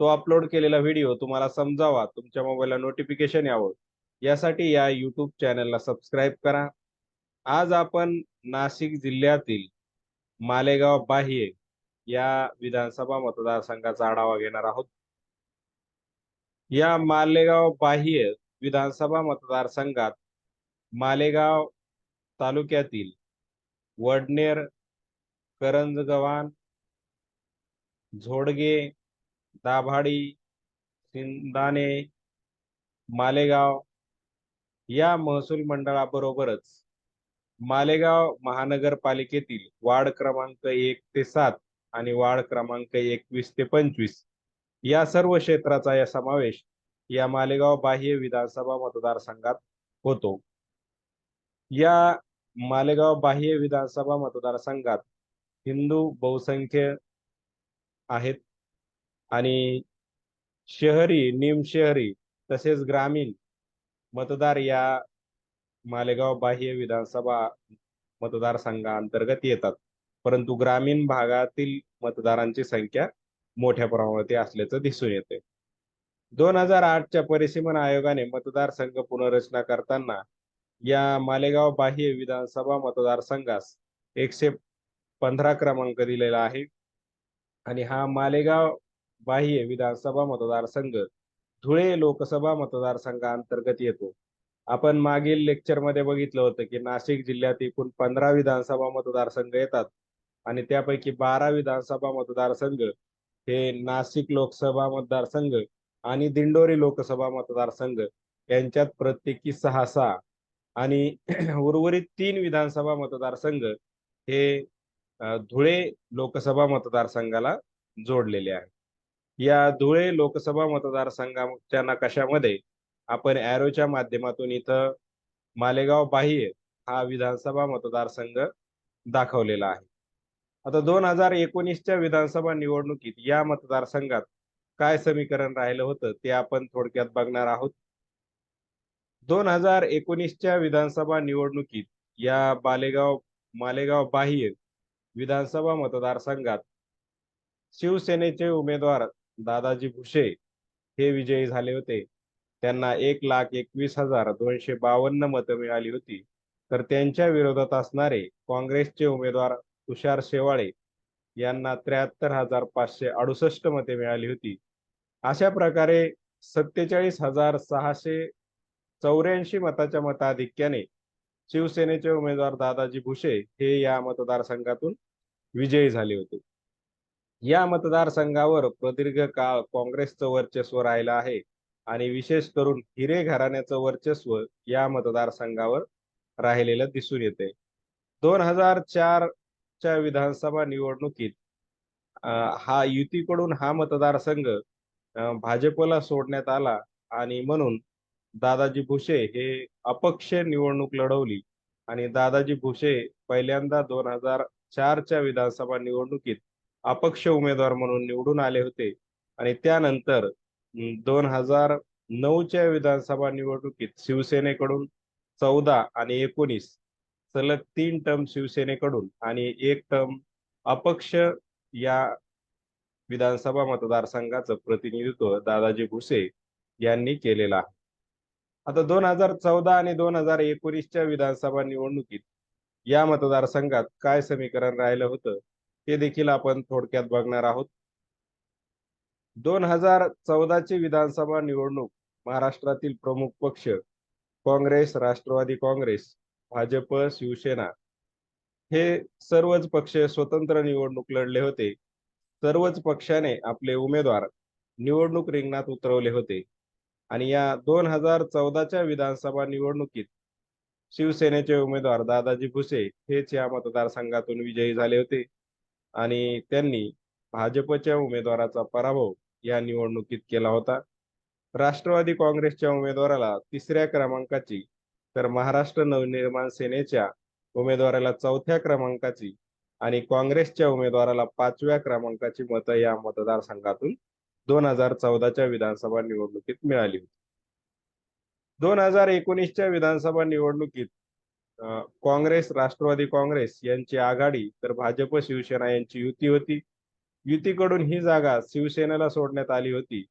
तो अपलोड केलेला व्हिडिओ तुम्हाला समजावा. तुमच्या मोबाईलला नोटिफिकेशन यावं. यासाठी या यूट्यूब चॅनलला सबस्क्राईब करा. आज आपण नाशिक जिल्ह्यातील मालेगाव बाह्य या विधानसभा मतदारसंघाचा आढावा घेणार आहोत. या मालेगाव बाह्य विधानसभा मतदारसंघात मालेगाव तालुक्यातील वडनेर करंजगव्हाण झोडगे दाभाडी सिंदाने मालेगाव या महसूल मंडळाबरोबरच मालेगाव महानगरपालिकेतील वार्ड क्रमांक एक ते सात आणि वार्ड क्रमांक एकवीस ते पंचवीस या सर्व क्षेत्राचा या समावेश या मालेगाव बाह्य विधानसभा मतदारसंघात होतो. या मालेगाव बाह्य विधानसभा मतदारसंघात हिंदू बहुसंख्य आहेत. आणि शहरी निमशहरी तसेच ग्रामीण मतदार या मालेगाव बाह्य विधानसभा मतदारसंघाअंतर्गत येतात. परंतु ग्रामीण भागातील मतदारांची संख्या मोठ्या प्रमाणात असल्याचं दिसून येते दोन हजार आठच्या परिसीमन आयोगाने मतदारसंघ पुनर्रचना करताना या मालेगाव बाह्य विधानसभा मतदारसंघास एकशे पंधरा क्रमांक दिलेला आहे. आणि हा मालेगाव बाह्य विधानसभा मतदारसंघ. धुळे लोकसभा मतदारसंघाअंतर्गत येतो. आपण मागील लेक्चरमध्ये बघितलं होतं की नाशिक जिल्ह्यात एकूण पंधरा विधानसभा मतदारसंघ येतात. आणि त्यापैकी बारा विधानसभा मतदारसंघ हे नाशिक लोकसभा मतदारसंघ आणि दिंडोरी लोकसभा मतदारसंघ यांच्यात प्रत्येकी सहा सहा आणि उर्वरित तीन विधानसभा मतदारसंघ हे धुळे लोकसभा मतदारसंघाला जोडलेले आहे या धुळे लोकसभा मतदारसंघाच्या नकाशामध्ये आपण ॲरोच्या माध्यमातून इथं मालेगाव बाह्य हा विधानसभा मतदारसंघ दाखवलेला आहे. आता दोन हजार एकोणीसच्या विधानसभा निवडणुकीत या मतदारसंघात काय समीकरण राहिलं होतं ते आपण थोडक्यात बघणार आहोत. दोन हजार एकोणीसच्या विधानसभा निवडणुकीत या बालेगाव मालेगाव बाह्य विधानसभा मतदारसंघात शिवसेनेचे उमेदवार दादाजी भुसे हे विजयी झाले होते. त्यांना एक लाख एकवीस हजार दोनशे बावन्न मतं मिळाली होती. तर त्यांच्या विरोधात असणारे काँग्रेसचे उमेदवार तुषार शेवाळे यांना त्र्याहत्तर हजार पाचशे अडुसष्ट मते मिळाली होती. अशा प्रकारे सत्तेचाळीस हजार सहाशे चौऱ्याऐंशी मताच्या मताधिक्याने शिवसेनेचे उमेदवार दादाजी भुसे हे या मतदारसंघातून विजयी झाले होते. या मतदारसंघावर प्रदीर्घ काळ काँग्रेसचं वर्चस्व राहिलं आहे आणि विशेष करून हिरे घराण्याचं वर्चस्व या मतदारसंघावर राहिलेलं दिसून येते. दोन हजार चारच्या विधानसभा निवडणुकीत हा युतीकडून हा मतदारसंघ भाजपला सोडण्यात आला आणि म्हणून दादाजी भुसे हे अपक्ष निवडणूक लढवली आणि दादाजी भुसे पहिल्यांदा दोन हजार चारच्या विधानसभा निवडणुकीत अपक्ष उमेदवार म्हणून निवडून आले होते. आणि त्यानंतर दोन हजार नऊच्या विधानसभा निवडणुकीत शिवसेनेकडून चौदा आणि एकोणीस सलग तीन टर्म शिवसेनेकडून आणि एक टर्म अपक्ष या विधानसभा मतदारसंघाचं प्रतिनिधित्व दादाजी भुसे यांनी केलेलं आहे. आता दोन हजार चौदा आणि दोन हजार एकोणीसच्या विधानसभा निवडणुकीत या मतदारसंघात काय समीकरण राहिलं होतं? हे देखील आपण थोडक्यात बघणार आहोत. दोन हजार चौदाची विधानसभा निवडणूक महाराष्ट्रातील प्रमुख पक्ष काँग्रेस राष्ट्रवादी काँग्रेस भाजप शिवसेना हे सर्वच पक्ष स्वतंत्र निवडणूक लढले होते. सर्वच पक्षाने आपले उमेदवार निवडणूक रिंगणात उतरवले होते. आणि या दोन हजार चौदाच्या विधानसभा निवडणुकीत शिवसेनेचे उमेदवार दादाजी भुसे हेच या मतदारसंघातून विजयी झाले होते. आणि त्यांनी भाजपच्या उमेदवाराचा पराभव या निवडणुकीत केला होता. राष्ट्रवादी काँग्रेसच्या उमेदवाराला तिसऱ्या क्रमांकाची तर महाराष्ट्र नवनिर्माण सेनेच्या उमेदवाराला चौथ्या क्रमांकाची आणि काँग्रेसच्या उमेदवाराला पाचव्या क्रमांकाची मतं या मतदारसंघातून दोन हजार चौदाच्या विधानसभा निवडणुकीत मिळाली होती. दोन हजार एकोणीसच्या विधानसभा निवडणुकीत काँग्रेस राष्ट्रवादी काँग्रेस यांची आघाडी तर भाजप शिवसेना यांची युती होती. युतीकडून ही जागा शिवसेनेला सोडण्यात आली होती.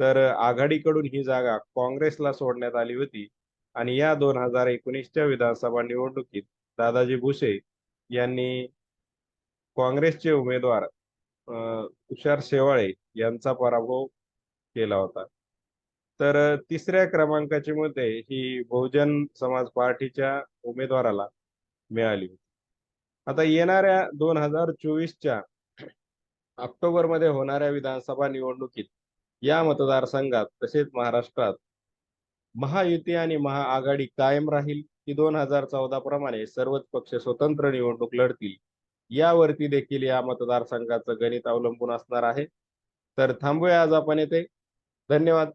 तर आघाडीकडून ही जागा काँग्रेसला सोडण्यात आली होती. आणि या दोन हजार एकोणीसच्या विधानसभा निवडणुकीत दादाजी भुसे यांनी काँग्रेसचे उमेदवार अं, तुषार शेवाळे यांचा पराभव केला होता. तर तिसऱ्या क्रमांकाची मते ही बहुजन समाज पार्टीच्या उमेदवाराला मिळाली होती. आता येणाऱ्या दोन हजार चोवीसच्या ऑक्टोबरमध्ये होणाऱ्या विधानसभा निवडणुकीत या मतदारसंघात तसेच महाराष्ट्रात महायुती आणि महाआघाडी कायम राहील की दोन हजार चौदा प्रमाणे सर्वच पक्ष स्वतंत्र निवडणूक लढतील यावरती देखील या मतदारसंघाचं गणित अवलंबून असणार आहे. तर थांबूया आज आपण येथे धन्यवाद.